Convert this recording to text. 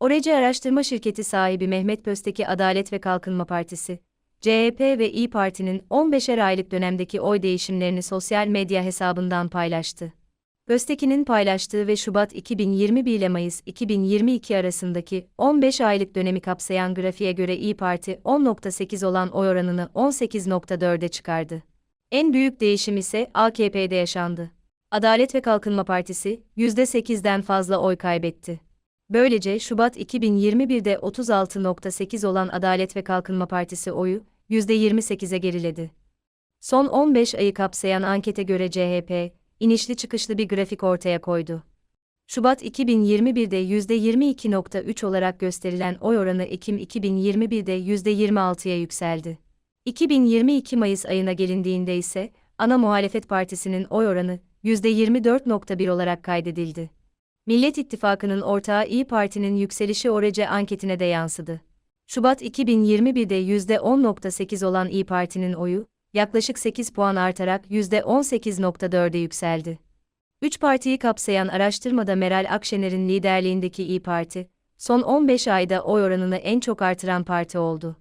Orece Araştırma Şirketi sahibi Mehmet Pösteki Adalet ve Kalkınma Partisi, CHP ve İyi Parti'nin 15'er aylık dönemdeki oy değişimlerini sosyal medya hesabından paylaştı. Pösteki'nin paylaştığı ve Şubat 2021 ile Mayıs 2022 arasındaki 15 aylık dönemi kapsayan grafiğe göre İyi Parti 10.8 olan oy oranını 18.4'e çıkardı. En büyük değişim ise AKP'de yaşandı. Adalet ve Kalkınma Partisi %8'den fazla oy kaybetti. Böylece Şubat 2021'de 36.8 olan Adalet ve Kalkınma Partisi oyu %28'e geriledi. Son 15 ayı kapsayan ankete göre CHP, inişli çıkışlı bir grafik ortaya koydu. Şubat 2021'de %22.3 olarak gösterilen oy oranı Ekim 2021'de %26'ya yükseldi. 2022 Mayıs ayına gelindiğinde ise ana muhalefet partisinin oy oranı %24.1 olarak kaydedildi. Millet İttifakı'nın ortağı İyi Parti'nin yükselişi Orece anketine de yansıdı. Şubat 2021'de %10.8 olan İyi Parti'nin oyu, yaklaşık 8 puan artarak %18.4'e yükseldi. Üç partiyi kapsayan araştırmada Meral Akşener'in liderliğindeki İyi Parti, son 15 ayda oy oranını en çok artıran parti oldu.